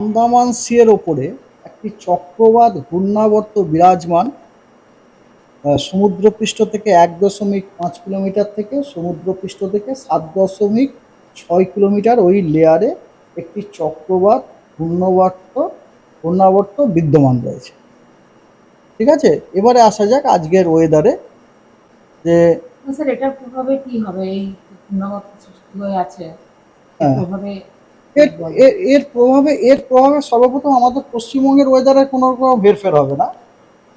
আন্দামান সিয়ের ওপরে একটি চক্রবাদ ঘূর্ণাবর্ত বিরাজমান সমুদ্রপৃষ্ঠ থেকে এক দশমিক পাঁচ কিলোমিটার থেকে সমুদ্রপৃষ্ঠ থেকে সাত দশমিক ছয় কিলোমিটার ওই লেয়ারে একটি চক্রবাদ ঘূর্ণাবর্ত ঘূর্ণাবর্ত বিদ্যমান রয়েছে। ঠিক আছে? এবারে আসা যাক আজকের ওয়েদারে যে স্যার এটার প্রভাবে কি হবে? এই ঘূর্ণাবর্ত সৃষ্টি হয়ে আছে। হ্যাঁ। প্রভাবে এর এর- প্রভাবে, এর প্রভাবে সর্বপ্রথম আমাদের পশ্চিমবঙ্গের ওয়েদারে কোনো রকম হেরফের হবে না।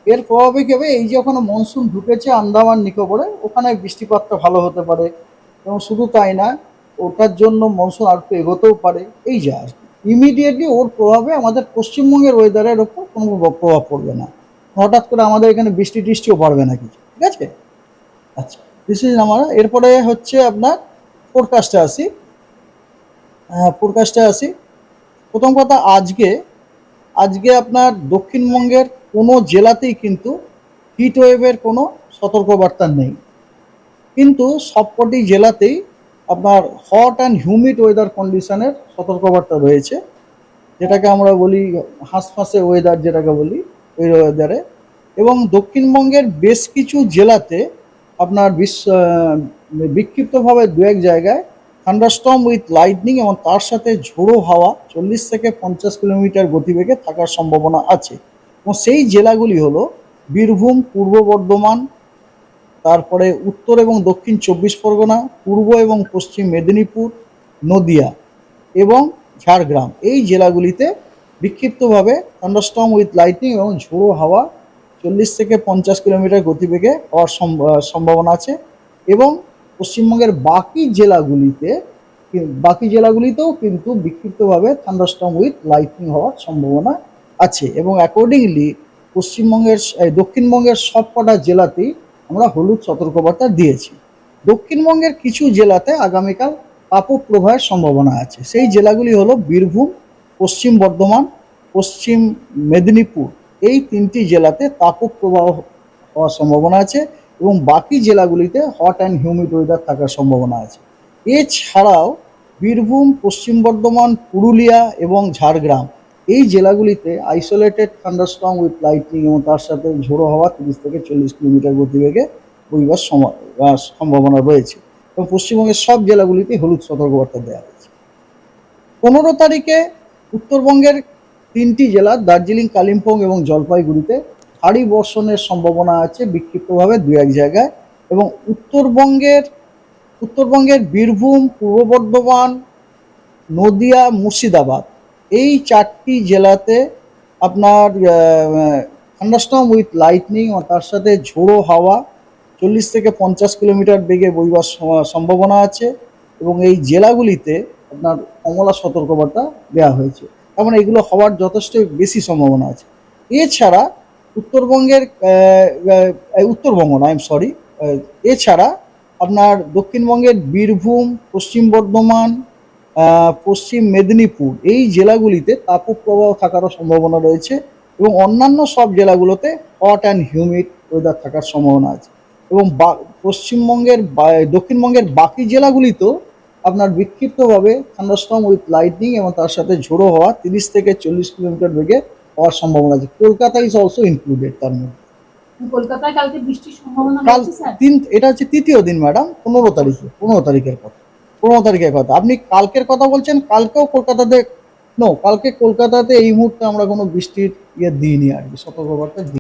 এর প্রভাবে কি হবে? এই যে ওখানে মনসুন ঢুকেছে আন্দামান নিকোবরে, ওখানে বৃষ্টিপাতটা ভালো হতে পারে। এবং শুধু তাই না, ওটার জন্য মনসুন আর একটু এগোতেও পারে। এই যা ইমিডিয়েটলি ওর প্রভাবে আমাদের পশ্চিমবঙ্গের ওয়েদারের ওপর কোনো প্রভাব পড়বে না। হঠাৎ করে আমাদের এখানে বৃষ্টি টিষ্টিও পড়বে না কিছু। ঠিক আছে? আচ্ছা ইজ আমার, এরপরে হচ্ছে আপনার ফোরকাস্টে আসি। ফোরকাস্টে আসি প্রথম কথা, আজকে আজকে আপনার দক্ষিণবঙ্গের কোনো জেলাতেই কিন্তু হিট ওয়েভের কোনো সতর্কবার্তা নেই। কিন্তু সবকটি জেলাতেই আপনার হট অ্যান্ড হিউমিড ওয়েদার কন্ডিশনের সতর্কবার্তা রয়েছে। যেটাকে আমরা বলি হাঁসফাঁসে ওয়েদার যেটাকে বলি, ওই ওয়েদারে এবং দক্ষিণবঙ্গের বেশ কিছু জেলাতে আপনার বিশ্ব বিক্ষিপ্তভাবে দু এক জায়গায় থান্ডারস্টর্ম উইথ লাইটনিং এবং তার সাথে ঝোড়ো হাওয়া চল্লিশ থেকে পঞ্চাশ কিলোমিটার গতিবেগে থাকার সম্ভাবনা আছে। এবং সেই জেলাগুলি হলো বীরভূম, পূর্ব বর্ধমান, তারপরে উত্তর এবং দক্ষিণ চব্বিশ পরগনা, পূর্ব এবং পশ্চিম মেদিনীপুর, নদিয়া এবং ঝাড়গ্রাম। এই জেলাগুলিতে বিক্ষিপ্তভাবে থান্ডারস্টর্ম উইথ লাইটনিং এবং ঝোড়ো হাওয়া চল্লিশ থেকে পঞ্চাশ কিলোমিটার গতিবেগে হওয়ার সম্ভাবনা আছে এবং পশ্চিমবঙ্গের বাকি জেলাগুলিতে বাকি জেলাগুলিতেও কিন্তু বিক্ষিপ্তভাবে থান্ডারস্টর্ম উইথ লাইটনিং হওয়ার সম্ভাবনা আছে এবং অ্যাকর্ডিংলি পশ্চিমবঙ্গের দক্ষিণবঙ্গের সবকটা জেলাতেই আমরা হলুদ সতর্কবার্তা দিয়েছি। দক্ষিণবঙ্গের কিছু জেলাতে আগামীকাল তাপপ্রবাহের সম্ভাবনা আছে। সেই জেলাগুলি হলো বীরভূম, পশ্চিম বর্ধমান, পশ্চিম মেদিনীপুর। এই তিনটি জেলাতে তাপপ্রবাহ হওয়ার সম্ভাবনা আছে। এবং বাকি জেলাগুলিতে হট অ্যান্ড হিউমিড ওয়েদার থাকার সম্ভাবনা আছে। এছাড়াও বীরভূম, পশ্চিম বর্ধমান, পুরুলিয়া এবং ঝাড়গ্রাম, এই জেলাগুলিতে আইসোলেটেড থান্ডারস্টর্ম উইথ লাইটনিং এবং তার সাথে ঝোড়ো হওয়া তিরিশ থেকে চল্লিশ কিলোমিটার গতিবেগে বইবার সম্ভাবনা রয়েছে এবং পশ্চিমবঙ্গের সব জেলাগুলিতে হলুদ সতর্কবার্তা দেওয়া হয়েছে। পনেরো তারিখে উত্তরবঙ্গের তিনটি জেলা, দার্জিলিং, কালিম্পং এবং জলপাইগুড়িতে ভারী বর্ষণের সম্ভাবনা আছে বিক্ষিপ্তভাবে দু এক জায়গায় এবং উত্তরবঙ্গের উত্তরবঙ্গের বীরভূম, পূর্ব বর্ধমান, নদিয়া, মুর্শিদাবাদ, এই চারটি জেলাতে আপনার থান্ডারস্টর্ম উইথ লাইটনিং তার সাথে ঝোড়ো হাওয়া চল্লিশ থেকে পঞ্চাশ কিলোমিটার বেগে বইবার সম্ভাবনা আছে এবং এই জেলাগুলিতে আপনার কমলা সতর্কবার্তা দেওয়া হয়েছে। তার মানে এগুলো হওয়ার যথেষ্ট বেশি সম্ভাবনা আছে। এছাড়া উত্তরবঙ্গের উত্তরবঙ্গ না আই এম সরি এছাড়া আপনার দক্ষিণবঙ্গের বীরভূম, পশ্চিম বর্ধমান পশ্চিম মেদিনীপুর, এই জেলাগুলিতে তাপপ্রবাহ থাকারও সম্ভাবনা রয়েছে এবং অন্যান্য সব জেলাগুলোতে হট অ্যান্ড হিউমিড ওয়েদার থাকার সম্ভাবনা আছে। এবং পশ্চিমবঙ্গের দক্ষিণবঙ্গের বাকি জেলাগুলিতেও আপনার বিক্ষিপ্তভাবে থান্ডারস্টর্ম উইথ লাইটনিং এবং তার সাথে ঝোড়ো হওয়া তিরিশ থেকে চল্লিশ কিলোমিটার বেগে হওয়ার সম্ভাবনা আছে। কলকাতা ইজ অলসো ইনক্লুডেড তার মধ্যে। কলকাতায় কালকে বৃষ্টির সম্ভাবনা কাল তিন এটা হচ্ছে তৃতীয় দিন ম্যাডাম পনেরো তারিখে পনেরো তারিখের কথা। পনেরো তারিখের কথা। আপনি কালকের কথা বলছেন কালকেও কলকাতাতে নো কালকে কলকাতাতে এই মুহূর্তে আমরা কোনো বৃষ্টির ইয়ে দিইনি আর কি সতর্কবার্তা দিই